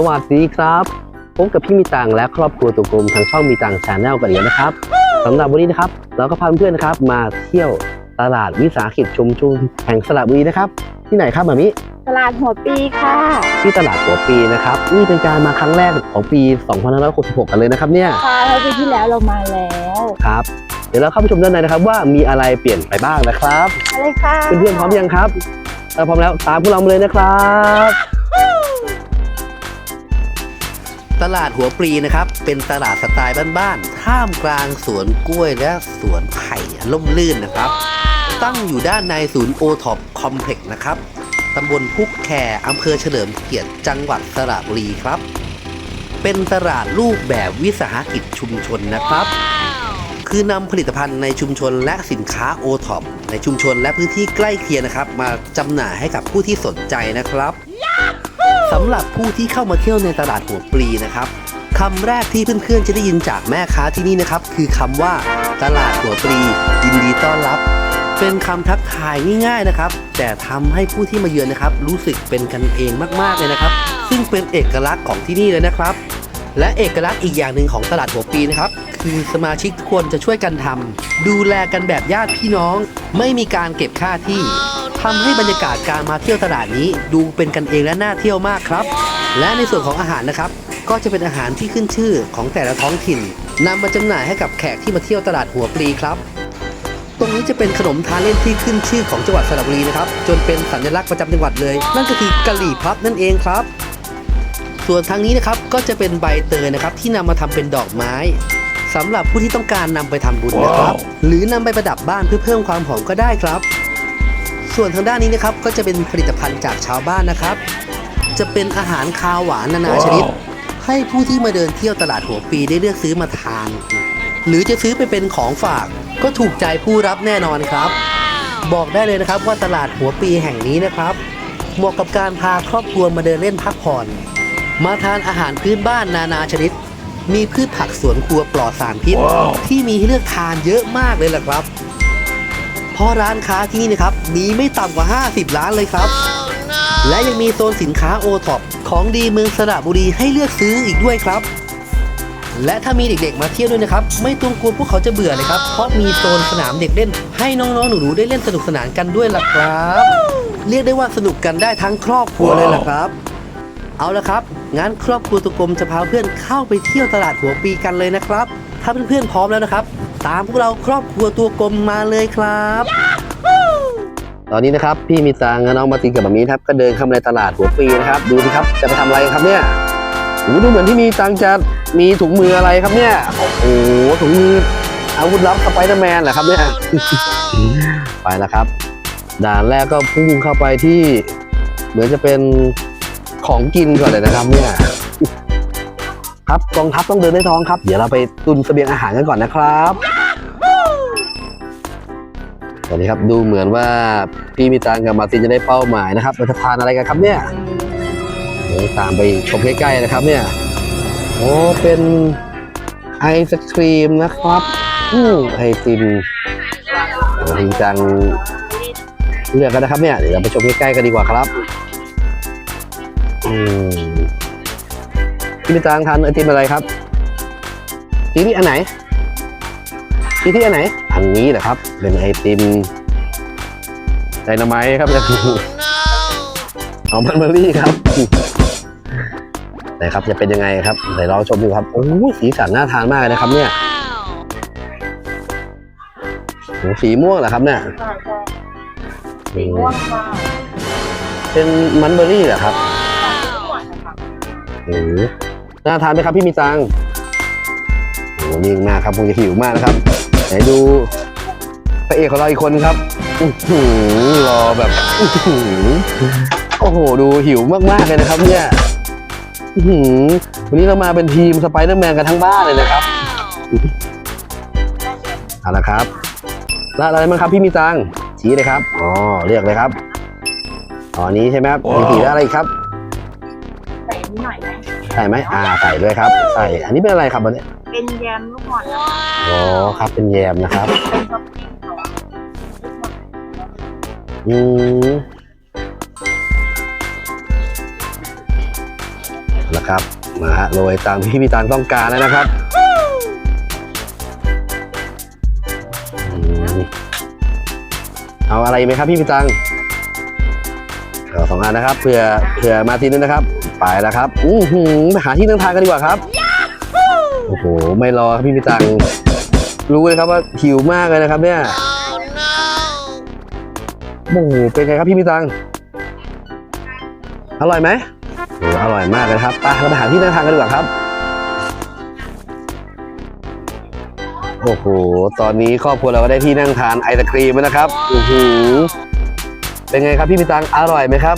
สวัสดีครับพบกับพี่มีตังและครอบครัวตัวกลมทางช่องมีตังชาแนลกันอีกแล้วนะครับสำหรับวันนี้นะครับ เราก็พาเพื่อนๆนะครับ มาเที่ยวตลาดวิสาหกิจชุมชนแห่งสระบุรีนะครับ ที่ไหนครับหมามิตลาดหัวปีค่ะ ที่ตลาดหัวปีนะครับนี่เป็นการมาครั้งแรกของปี 2566 กันเลยนะครับเนี่ยค่ะแล้วปีที่แล้วเรามาแล้วครับเดี๋ยวเราเข้าไปชมด้านในนะครับ ว่ามีอะไรเปลี่ยนไปบ้างนะครับอะไรค่ะเพื่อนๆพร้อมยังครับถ้าพร้อมแล้วตามพวกเรามาเลยนะครับ ตลาดหัวปรีนะครับ เป็นตลาดสไตล์บ้านๆ ท่ามกลางสวนกล้วยและสวนไผ่ล่มลื่นนะครับ ตั้งอยู่ด้านในศูนย์โอท็อปคอมเพล็กซ์นะครับ ตำบลพุกแคอำเภอเฉลิมเกียรติ จังหวัดสระบุรีครับ เป็นตลาดรูปแบบวิสาหกิจชุมชนนะครับ คือนำผลิตภัณฑ์ในชุมชนและสินค้าโอท็อปในชุมชนและพื้นที่ใกล้เคียงนะครับ มาจำหน่ายให้กับผู้ที่สนใจนะครับ สำหรับผู้ที่เข้ามาเที่ยวในตลาดหัวปลีนะครับคำแรกที่เพื่อนๆจะได้ยินจากแม่ค้าที่นี่นะครับ คือคำว่า ตลาดหัวปลียินดีต้อนรับ เป็นคำทักทายง่ายๆนะครับ แต่ทำให้ผู้ที่มาเยือนนะครับ รู้สึกเป็นกันเองมากๆเลยนะครับ ซึ่งเป็นเอกลักษณ์ของที่นี่เลยนะครับ และเอกลักษณ์อีกอย่างหนึ่งของตลาดหัวปีนะครับ คือสมาชิกทุกคนจะช่วยกันทำดูแลกันแบบญาติพี่น้อง ไม่มีการเก็บค่าที่ ทำให้บรรยากาศการมาเที่ยวตลาดนี้ดูเป็นกันเองและน่าเที่ยวมากครับ และในส่วนของอาหารนะครับ ก็จะเป็นอาหารที่ขึ้นชื่อของแต่ละท้องถิ่นนำมาจำหน่ายให้กับแขกที่มาเที่ยวตลาดหัวปลีครับ ตรงนี้จะเป็นขนมทานเล่นที่ขึ้นชื่อของจังหวัดสระบุรีนะครับ จนเป็นสัญลักษณ์ประจำจังหวัดเลย นั่นก็คือกะหรี่พับนั่นเองครับ ส่วนทางนี้นะครับก็จะเป็นใบเตยนะครับที่นำมาทำเป็นดอกไม้สำหรับผู้ที่ต้องการนำไปทำบุญนะครับ หรือนำไปประดับบ้านเพื่อเพิ่มความหอมก็ได้ครับ ส่วนทางด้านนี้นะครับก็จะเป็นผลิตภัณฑ์จากชาวบ้านนะครับ จะเป็นอาหารคาวหวานนานาชนิด ให้ผู้ที่มาเดินเที่ยวตลาดหัวปีได้เลือกซื้อมาทาน หรือจะซื้อไปเป็นของฝาก ก็ถูกใจผู้รับแน่นอนครับ บอกได้เลยนะครับว่าตลาดหัวปีแห่งนี้นะครับ เหมาะกับการพาครอบครัวมาเดินเล่นพักผ่อน มาทานอาหารพื้นบ้านนานาชนิด มีพืชผักสวนครัวปลอดสารพิษ ที่มีให้เลือกทานเยอะมากเลยล่ะครับ เพราะร้านค้าที่นี่นะครับมีไม่ต่ำกว่า 50 ร้านเลยครับ และยังมีโซนสินค้าโอท็อปของดีเมืองสระบุรีให้เลือกซื้ออีกด้วยครับ และถ้ามีเด็กๆมาเที่ยวด้วยนะครับ ไม่ต้องกลัวพวกเขาจะเบื่อเลยครับ เพราะมีโซนสนามเด็กเล่น ให้น้องๆหนูๆได้เล่นสนุกสนานกันด้วยล่ะครับ เรียกได้ว่าสนุกกันได้ทั้งครอบครัวเลยล่ะครับ เอาละครับงั้นครอบครัวตุกลมจะพาเพื่อนเข้าไปเที่ยวตลาดหัวปีกันเลยนะครับ ถ้าเพื่อนๆพร้อมแล้วนะครับ ตามพวกเราครอบครัวตัวกลมมาเลยครับตอนนี้นะครับพี่มีตังน้องมาตินกับแบบนี้ครับก็เดินเข้ามาในตลาดหัวปีนะครับ ดูสิครับจะไปทำอะไรครับเนี่ยโอ้โหดูเหมือนที่มีตังจะมีถุงมืออะไรครับเนี่ยโอ้โหถุงมืออาวุธลับสไปเดอร์แมนเหรอครับเนี่ยไปแล้วครับ ด่านแรกก็พุ่งเข้าไปที่ เหมือนจะเป็นของกินก่อนเลยนะครับเนี่ย ครับกองทัพต้องเดินด้วยท้องครับ เดี๋ยวเราไปตุนเสบียงอาหารกันก่อนนะครับสวัสดีครับดูเหมือนว่าพี่มีตังกับมาตินจะได้เป้าหมายนะครับเราจะทานอะไรกันครับเนี่ยเดี๋ยวตามไปชมใกล้ๆนะครับเนี่ยโอ้เป็นไอศครีมนะครับอืมไอติมจริงจังเลือกกันนะครับเนี่ยเดี๋ยวเราไปชมใกล้ๆกันดีกว่าครับอืม พี่มีตังทานไอติมอะไรครับทีที่อันไหนทีที่อันไหน อันนี้แหละครับ เป็นไอติมไดนาไมต์ครับเนี่ยเอาบันเบอรี่ครับไหนครับจะเป็นยังไงครับไหนลองชมดูครับโอ้ยสีสันน่าทานมากเลยนะครับ เนี่ยโอ้สีม่วงเหรอครับเนี่ยใช่ใช่อืสีมม่วงค่ะเป็นมันเบอรี่เหรอครับม่วงค่ะโอ้โห น่าทานไหมครับพี่มีตังโอ้โหนิ่งมากครับคงจะหิวมากนะครับ ไหนดูพระเอกของเราอีกคนครับอื้อหือรอแบบอื้อหือโอ้โห ดูหิวมากๆเลยนะครับเนี่ยอื้อหือวันนี้เรามาเป็นทีมสไปเดอร์แมนกันทั้งบ้านเลยนะครับเอาละครับแล้วอะไรบ้างครับพี่มีตังชี้เลยครับ อ๋อ เรียกเลยครับอ๋ออันนี้ใช่ไหมครับมีสีแล้วอะไรอีกครับ ส่ไหมอ่าใส่ด้วยครับ ใส่ อันนี้เป็นอะไรครับวันนี้เป็นแยมลูกหม่อนค่ะอ๋อครับเป็นแยมนะครับเป็นท็อปปิ้งของลูกหม่อนอืมเอาละนะครับมาฮะโรยตามที่พี่ตังต้องการแล้วนะครับอืมเอาอะไรไหมครับพี่พี่ตังเอาสองอันนะครับเผื่อเผื่อมาทีนึงนะครับ ไปแล้วครับอู้หูไปหาที่นั่งทานกันดีกว่าครับ โอ้โห ไม่รอครับพี่พี่ตัง รู้เลยครับว่าหิวมากเลยนะครับ เนี่ย โอ้โห เป็นไงครับพี่พี่ตัง อร่อยไหมโอ้อร่อยมากเลยนะครับ ไปเราไปหาที่นั่งทานกันดีกว่าครับ โอ้โห ตอนนี้ครอบครัวเราก็ได้ที่นั่งทานไอศครีมแล้วนะครับ โอ้โห เป็นไงครับพี่พี่ตัง อร่อยไหมครับ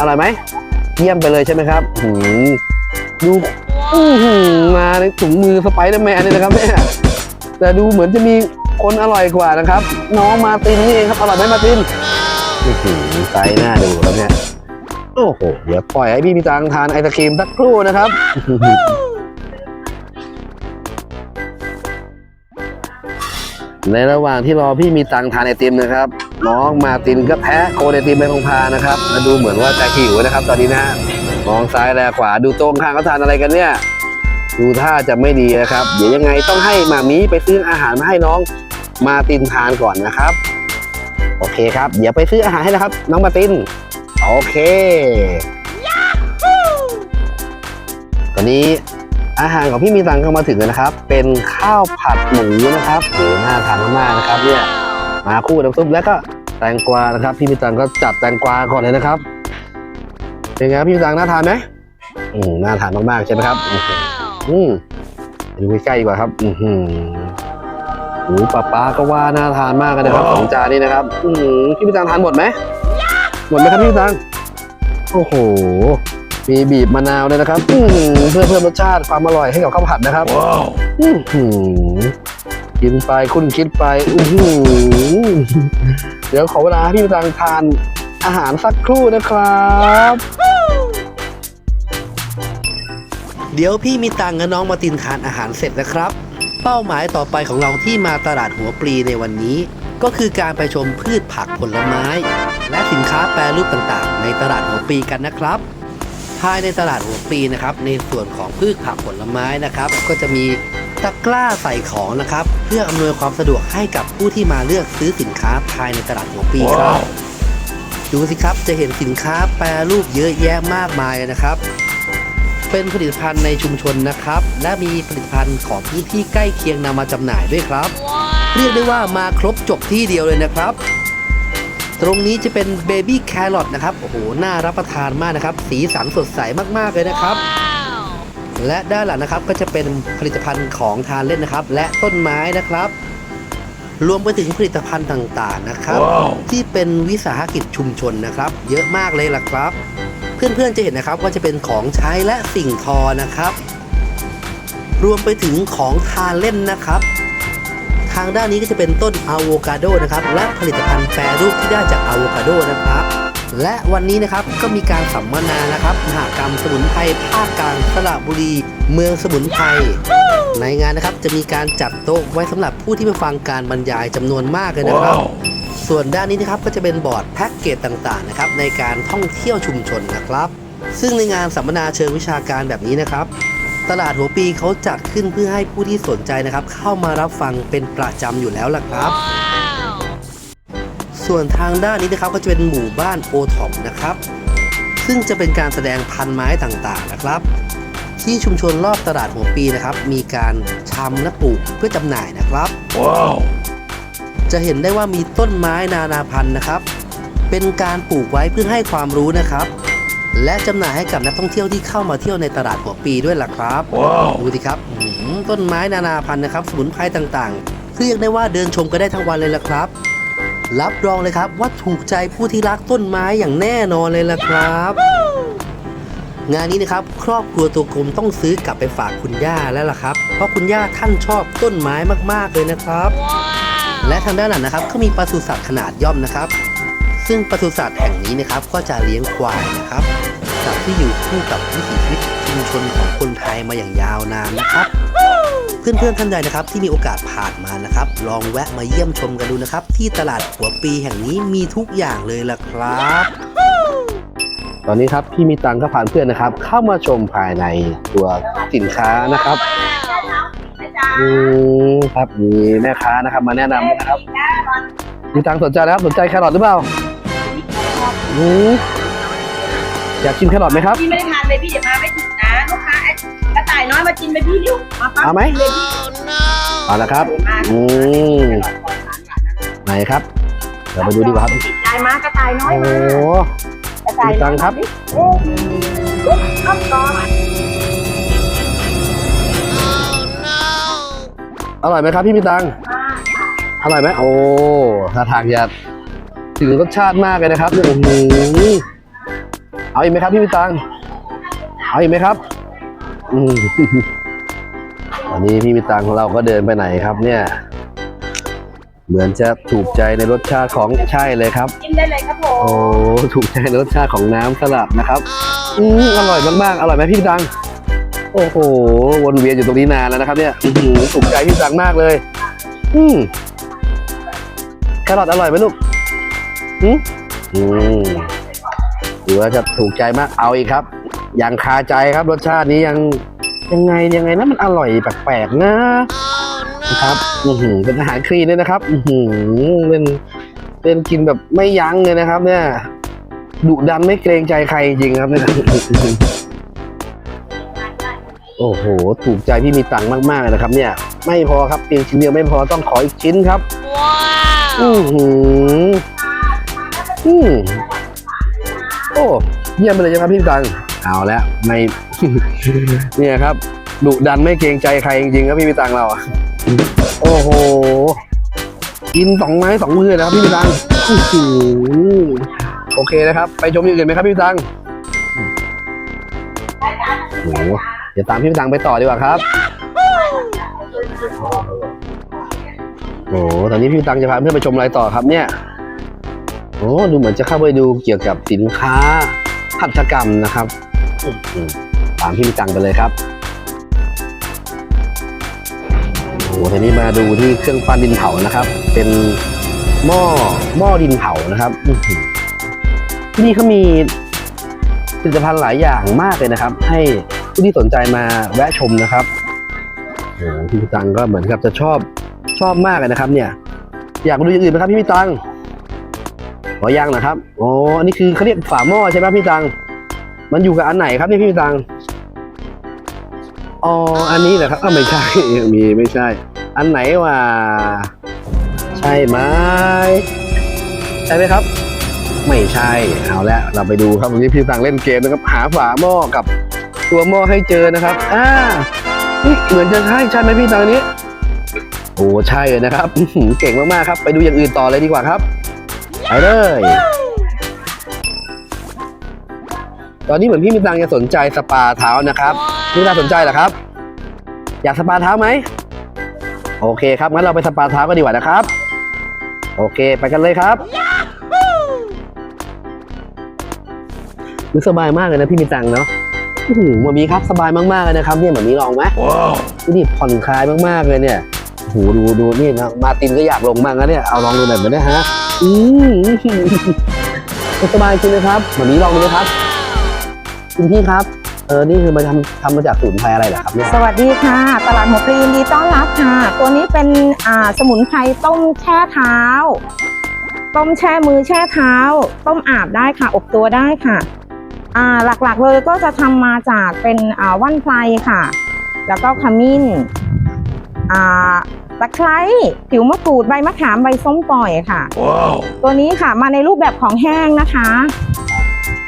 อร่อยไหม เยี่ยมไปเลยใช่ไหมครับหืมดูอื้หือมาในถุงมือสไปเดอร์แมนเลยนะครับเนี่ยแต่ดูเหมือนจะมีคนอร่อยกว่านะครับ น้องมาตินนี่เองครับอร่อยไหมมาตินอื้อหือไซส์หน้าดูครับเนี่ยโอ้โหเดี๋ยวปล่อยให้พี่มีตังทานไอศครีมสักครู่นะครับ ในระหว่างที่รอพี่มีตังค์ทานไอติมนะครับ น้องมาร์ตินก็แพ้โคนไอติมไปพงพานะครับมาดูเหมือนว่าจะหิวนะครับ ตอนนี้นะฮะมองซ้ายแลขวาดูโต๊ะข้างเขาทานอะไรกันเนี่ยดูท่าจะไม่ดีนะครับ เดี๋ยวยังไงต้องให้มามีไปซื้ออาหารมาให้น้องมาร์ตินทานก่อนนะครับ โอเคครับ เดี๋ยวไปซื้ออาหารให้นะครับ น้องมาร์ติน โอเคตอนนี้ อาหารของพี่มีตังเข้ามาถึงแล้วนะครับ เป็นข้าวผัดหมูนะครับโหน่าทานมากๆนะครับเนี่ยมาคู่น้ำซุปแล้วก็แตงกวานะครับ พี่มีตังก็จัดแตงกวาก่อนเลยนะครับเป็นไงครับพี่มีตังน่าทานไหมอืมน่าทานมากๆใช่ไหมครับอืมดูใกล้ๆดีกว่าครับ อือหือโอ้ป้าป้าก็ว่าน่าทานมากเลยนะครับสองจานนี้นะครับ อืมพี่มีตังทานหมดไหมหมดไหมครับพี่มีตังโอ้โห มีบีบมะนาวเลยนะครับอื้อหือเพื่อเพิ่มรสชาติความอร่อยให้กับข้าวผัดนะครับอื้อหือกินไปคุณคิดไปอื้อหือเดี๋ยวขอเวลาให้พี่ตังทานอาหารสักครู่นะครับ เดี๋ยวพี่มีตังกับน้องมาตินทานอาหารเสร็จนะครับ เป้าหมายต่อไปของเราที่มาตลาดหัวปลีในวันนี้ ก็คือการไปชมพืชผักผลไม้ และสินค้าแปรรูปต่างๆ ในตลาดหัวปลีกันนะครับ ภายในตลาดหัวปลีนะครับ ในส่วนของพืชผักผลไม้นะครับ ก็จะมีตะกร้าใส่ของนะครับ เพื่ออำนวยความสะดวกให้กับผู้ที่มาเลือกซื้อสินค้าภายในตลาดหัวปลีครับ ดูสิครับจะเห็นสินค้าแปรรูปเยอะแยะมากมายนะครับ เป็นผลิตภัณฑ์ในชุมชนนะครับ และมีผลิตภัณฑ์ของพื้นที่ใกล้เคียงนำมาจำหน่ายด้วยครับ เรียกได้ว่ามาครบจบที่เดียวเลยนะครับ ตรงนี้จะเป็นเบบี้แครอทนะครับ โอ้โห น่ารับประทานมากนะครับ สีสันสดใสมากๆเลยนะครับ และด้านหลังนะครับก็จะเป็นผลิตภัณฑ์ของทานเล่นนะครับ และต้นไม้นะครับ รวมไปถึงผลิตภัณฑ์ต่างๆนะครับ ที่เป็นวิสาหกิจชุมชนนะครับ เยอะมากเลยล่ะครับ เพื่อนๆจะเห็นนะครับว่าจะเป็นของใช้และสิ่งทอนะครับ รวมไปถึงของทานเล่นนะครับทางด้านนี้ก็จะเป็นต้นอะโวคาโดนะครับและผลิตภัณฑ์แปรรูปที่ได้จากอะโวคาโดนะครับและวันนี้นะครับก็มีการสัมมนานะครับมหากรรมสมุนไพรภาคกลางสระบุรี เมืองสมุนไพรในงานนะครับจะมีการจัดโต๊ะไว้สำหรับผู้ที่มาฟังการบรรยายจำนวนมากเลยนะครับ ส่วนด้านนี้นะครับก็จะเป็นบอร์ดแพ็กเกจต่างๆนะครับในการท่องเที่ยวชุมชนนะครับ ซึ่งในงานสัมมนาเชิงวิชาการแบบนี้นะครับ ตลาดหัวปีเขาจัดขึ้นเพื่อให้ผู้ที่สนใจนะครับ เข้ามารับฟังเป็นประจำอยู่แล้วล่ะครับ ส่วนทางด้านนี้นะครับก็จะเป็นหมู่บ้านโอท็อปนะครับ ซึ่งจะเป็นการแสดงพันไม้ต่างๆนะครับ ที่ชุมชนรอบตลาดหัวปีนะครับ มีการชำและปลูกเพื่อจำหน่ายนะครับจะเห็นได้ว่ามีต้นไม้นานาพันธุ์นะครับ เป็นการปลูกไว้เพื่อให้ความรู้นะครับ และจำหน่ายให้กับนักท่องเที่ยวที่เข้ามาเที่ยวในตลาดหัวปีด้วยล่ะครับดูสิครับอื้อหือต้นไม้นานาพันธุ์นะครับ สมุนไพรต่างๆเรียกได้ว่าเดินชมก็ได้ทั้งวันเลยล่ะครับ รับรองเลยครับว่าถูกใจผู้ที่รักต้นไม้อย่างแน่นอนเลยล่ะครับ งานนี้นะครับครอบครัวตัวกลมต้องซื้อกลับไปฝากคุณย่าแล้วล่ะครับ เพราะคุณย่าท่านชอบต้นไม้มากๆเลยนะครับและทางด้านหลังนะครับก็มีปศุสัตว์ขนาดย่อมนะครับ ซึ่งปศุสัตว์แห่งนี้นะครับก็จะเลี้ยงควายนะครับสัตว์ที่อยู่คู่กับวิถีชีวิตชุมชนของคนไทยมาอย่างยาวนานนะครับ เพื่อนๆท่านใดนะครับที่มีโอกาสผ่านมานะครับ ลองแวะมาเยี่ยมชมกันดูนะครับ ที่ตลาดหัวปีแห่งนี้มีทุกอย่างเลยล่ะครับ ตอนนี้ครับพี่มีตังก็ผ่านเพื่อนนะครับ เข้ามาชมภายในตัวสินค้านะครับอืมครับมีแม่ค้านะครับมาแนะนำนะครับ มีตังสนใจแล้วครับสนใจแครอทหรือเปล่า อืมอยากชิมแครอทไหมครับ พี่ไม่ได้ทานเลยพี่เดี๋ยวมาไม่ถึงนะลูกค้าไอ้กระต่ายน้อยมากินไปพี่เร็วมาปั๊บเอาไหม เลยพี่เอาละครับมากอืม ไหนครับ เดี๋ยวไปดูดีกว่าครับ ติดใจมากกระต่ายน้อยโอ้มากระต่ายมีตังครับ โอ้ลุกครับก่อนอร่อยไหมครับพี่มีตังอร่อยไหมโอ้ท่าทางจะ ถึงรสชาติมากเลยนะครับเนี่ยโอ้โหเอาอีกไหมครับพี่มีตังเอาอีกไหมครับ อืมตอนนี้พี่มีตังของเราก็เดินไปไหนครับ เนี่ย เหมือนจะถูกใจในรสชาติของใช่เลยครับกินได้เลยครับผมโอ้ถูกใจในรสชาติของน้ำสลัดนะครับอืมอร่อยมากๆอร่อยไหมพี่ตังโอ้โหวนเวียนอยู่ตรงนี้นานแล้วนะครับ เนี่ยอื้อหือถูกใจพี่ตังมากเลย อืมแครอทอร่อยไหมลูก อืมอืมถือว่าจะถูกใจมาก เอาอีกครับยังคาใจครับรสชาตินี้ยังยังไงยังไงนะมันอร่อยแปลกๆนะนะครับอือหือเป็นอาหารคลีนด้วยนะครับอือหือเป็นเป็นกินแบบไม่ยั้งเลยนะครับ เนี่ยดุดันไม่เกรงใจใครจริงครับเนี่ยโอ้โห ถูกใจพี่มีตังค์มากๆเลยนะครับ เนี่ย ไม่พอครับเพียงชิ้นเดียวไม่พอต้องขออีกชิ้นครับอือหือ อืมโอ้เยี่ยมไปเลยครับพี่ตังเอาแล้วไม่ เนี่ยครับดุดันไม่เกรงใจใครจริงๆครับพี่มีตังเราอะโอ้โหกินสองไม้สองมือเลยนะครับพี่มีตังค์อื้อหือโอเคนะครับ ไปชมอย่างอื่นไหมครับพี่มีตังโอ้โหเดี๋ยวตามพี่มีตังไปต่อดีกว่าครับโอ้โหตอนนี้พี่ตังจะพาเพื่อนไปชมอะไรต่อครับเนี่ย โอ้ดูเหมือนจะเข้าไปดูเกี่ยวกับสินค้าหัตถกรรมนะครับตามพี่ตังไปเลยครับโอ้โหทีนี้มาดูที่เครื่องปั้นดินเผานะครับ เป็นหม้อหม้อดินเผานะครับที่นี่เขามีผลิตภัณฑ์หลายอย่างมากเลยนะครับ ให้ผู้ที่สนใจมาแวะชมนะครับโอ้พี่ตังก็เหมือนกับจะชอบชอบมากเลยนะครับ เนี่ย อยากมาดูอย่างอื่นไหมครับพี่พี่ตัง ขอยังนะครับอ๋ออันนี้คือเขาเรียกฝาหม้อใช่ไหมพี่ตัง มันอยู่กับอันไหนครับนี่พี่ตังอ๋ออันนี้เหรอครับอ้าวไม่ใช่มีไม่ใช่ อันไหนวะใช่ไหมใช่ไหมครับ ไม่ใช่เอาละเราไปดูครับวันนี้พี่ตังเล่นเกมนะครับ หาฝาหม้อกับตัวหม้อให้เจอนะครับอ่าเหมือนจะใช่ใช่ไหมพี่ตังอันนี้โอ้ใช่เลยนะครับ เก่งมากๆครับ ไปดูอย่างอื่นต่อเลยดีกว่าครับ ไปเลย ตอนนี้เหมือนพี่มีตังจะสนใจสปาเท้านะครับพี่น่าสนใจเหรอครับ อยากสปาเท้าไหม โอเคครับงั้นเราไปสปาเท้ากันดีกว่านะครับ โอเคไปกันเลยครับรู้สบายมากเลยนะพี่มีตังเนาะอื้อหือหมามีครับสบายมากๆเลยนะครับเนี่ยหมามีลองไหมนี่ผ่อนคลายมากๆเลยเนี่ยโอ้โหดูดูนี่นะมาร์ตินก็อยากลงมากนะเนี่ยเอาลองดูหน่อยไหมเนี่ยฮะ อืมสบายจริงนะครับวันนี้ลองดูไหมครับ คุณพี่ครับ เออ นี่คือมาทำทำมาจากสมุนไพรอะไรเหรอครับเนี่ยสวัสดีค่ะ ตลาดหัวปลียินดีต้อนรับค่ะ ตัวนี้เป็นอ่าสมุนไพรต้มแช่เท้า ต้มแช่มือแช่เท้า ต้มอาบได้ค่ะ อบตัวได้ค่ะ อ่าหลักๆเลยก็จะทำมาจากเป็นอ่าว่านไพรค่ะ แล้วก็ขมิ้นอ่า ตะไคร้ผิวมะกรูดใบมะขามใบส้มปล่อยค่ะตัวนี้ค่ะมาในรูปแบบของแห้งนะคะ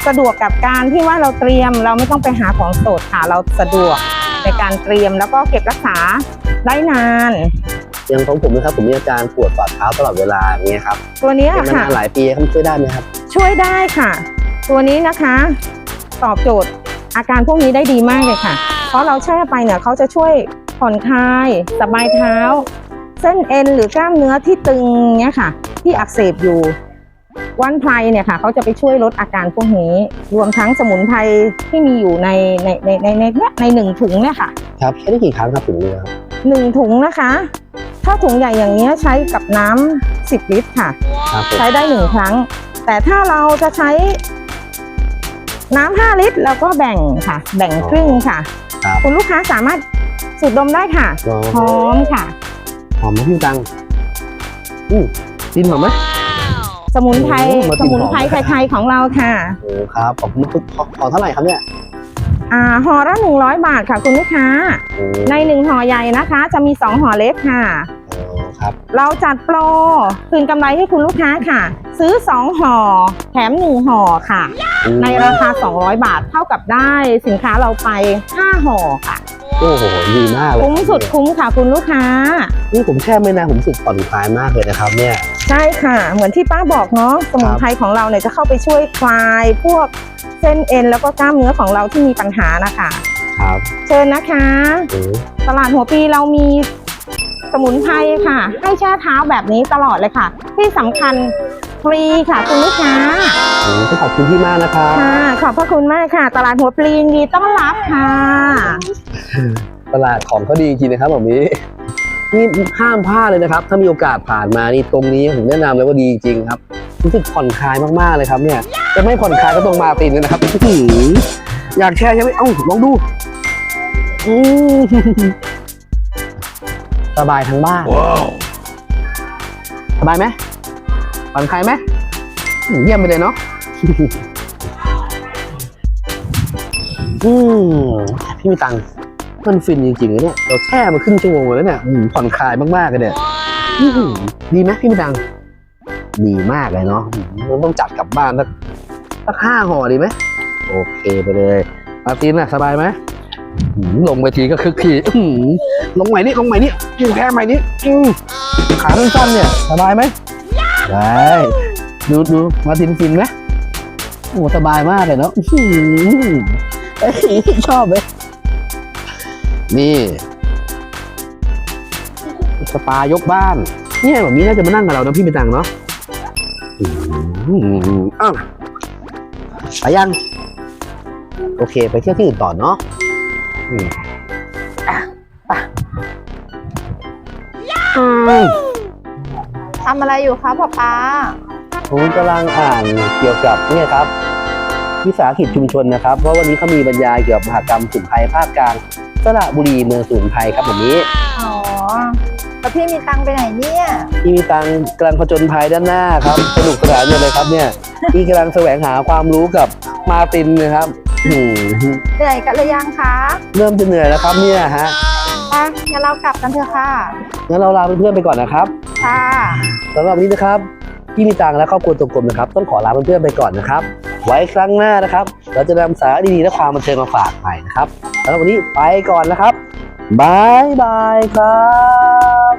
สะดวกกับการที่ว่าเราเตรียมเราไม่ต้องไปหาของสดค่ะ เราสะดวกในการเตรียมแล้วก็เก็บรักษาได้นานอย่างของผมนะครับผมมีอาการปวดฝ่าเท้าตลอดเวลาอย่างเงี้ยครับตัวนี้เป็นมาค่ะนานหลายปีครับช่วยได้ไหมครับ ช่วยได้ค่ะ ตัวนี้นะคะ ตอบโจทย์อาการพวกนี้ได้ดีมากเลยค่ะ เพราะเราแช่ไปเนี่ยเขาจะช่วยผ่อนคลายสบายเท้า เส้นเอ็นหรือกล้ามเนื้อที่ตึงเนี่ยค่ะ ที่อักเสบอยู่ วันไพรเนี่ยค่ะเขาจะไปช่วยลดอาการพวกนี้ รวมทั้งสมุนไพรที่มีอยู่ในในในในในเนี้ยในหนึ่งถุงเนี่ยค่ะครับใช้ได้กี่ครั้งครับถึงนี้ครับหนึ่งถุงนะคะ ถ้าถุงใหญ่อย่างเนี้ยใช้กับน้ำสิบลิตรค่ะ ครับผมใช้ได้หนึ่งครั้ง แต่ถ้าเราจะใช้น้ำ5ลิตรแล้วก็แบ่งค่ะ แบ่งครึ่งค่ะ ครับ คุณลูกค้าสามารถสูดดมได้ค่ะหอมค่ะ หอมไหมพี่ตังอืมกลินหอมไหม สมุนไพรโอ้มาสติดหอม มุนไพรไทยๆของเราค่ะ โอ้ครับขอบคุณทุกขอเท่าไหร่ครับเนี่ยอ่าห่อละ100บาทค่ะคุณลูกค้า โอ้ในหนึ่งห่อใหญ่นะคะ จะมี2ห่อเล็กค่ะ โอ้ครับเราจัดโปรคืนกำไรให้คุณลูกค้าค่ะ ซื้อ2ห่อแถม1ห่อค่ะอืมในราคา 200 บาทเท่ากับได้สินค้าเราไป 5 ห่อค่ะ โอ้โหดีมากเลยคุ้มสุดคุ้มค่ะคุณลูกค้า นี่ผมแช่ไม่นานผมรู้สึกผ่อนคลายมากเลยนะครับเนี่ย ใช่ค่ะ เหมือนที่ป้าบอกเนาะสมุนไพรของเราเนี่ยจะเข้าไปช่วยคลายพวกเส้นเอ็นแล้วก็กล้ามเนื้อของเราที่มีปัญหานะคะครับ เชิญนะคะโอ้ตลาดหัวปีเรามีสมุนไพรค่ะ ให้แช่เท้าแบบนี้ตลอดเลยค่ะ ที่สำคัญฟรีค่ะคุณลูกค้าโหต้องขอบคุณพี่มากนะครับค่ะขอบพระคุณมากค่ะ ตลาดหัวปลียินดีต้อนรับค่ะ ตลาดของเขาดีจริงนะครับแบบนี้นี่ห้ามพลาดเลยนะครับ ถ้ามีโอกาสผ่านมานี่ตรงนี้ผมแนะนำเลยว่าดีจริงครับรู้สึกผ่อนคลายมากๆเลยครับเนี่ยจะไม่ผ่อนคลายก็ตรงมาตินเลยนะครับอื้อหืออยากแช่ใช่ไหมเอ้าลองดูอืมสบายทั้งบ้านสบายไหมผ่อนคลายไหมอืมเยี่ยมไปเลยเนาะอืมพี่มีตังค์ มันฟินจริงๆเนี่ยเราแช่มาครึ่งชั่วโมงแล้วเนี่ยมผ่อนคลายมากๆเลยเนี่ยดีไหมพี่มีตัง ดีมากเลยเนาะมันต้องจัดกลับบ้านสักสักห้าห่อดีไหมโอเคไปเลยมาตินน่ะสบายไหมลงไปทีก็คึกทีลงใหม่นี่ลงใหม่นี่อยู่แค่ใหม่นี่ขาสั้นๆเนี่ยสบายไหมได้ดูดูมาตินฟินไหมโอ้สบายมากเลยเนาะชอบเลย นี่สปายกบ้าน เนี่ยแบบนี้น่าจะมานั่งกับเรานะพี่ไปตังเนาะอืมอ้าวไปยัง โอเค ไปเที่ยวที่อื่นต่อเนาะอืมอะไปอืมทำอะไรอยู่คะพ่อป้าผมกำลังอ่านเกี่ยวกับเนี่ยครับ วิสาหกิจชุมชนนะครับ เพราะวันนี้เขามีบรรยายเกี่ยวกับมหกรรมสมุนไพรภาคกลาง สระบุรีเมืองสมุนไพรครับแบบนี้อ๋อแล้วพี่มีตังค์ไปไหนเนี่ยที่มีตังกำลังผจญภัยด้านหน้าครับสนุกสนานอยู่เลยครับเนี่ยที่กำลังแสวงหาความรู้กับมาร์ตินนะครับอืมเหนื่อยกันหรือยังคะเริ่มจะเหนื่อยแล้วครับเนี่ยฮะไปงั้นเรากลับกันเถอะค่ะงั้นเราลาเพื่อนๆไปก่อนนะครับค่ะสำหรับวันนี้นะครับพี่มีตังและครอบครัวตรงกลมนะครับ ต้องขอลาเพื่อนๆไปก่อนนะครับ ไว้ครั้งหน้านะครับ เราจะนำสาระดีๆและความบันเทิงมาฝากใหม่นะครับสำหรับวันนี้ไปก่อนนะครับบายบายครับ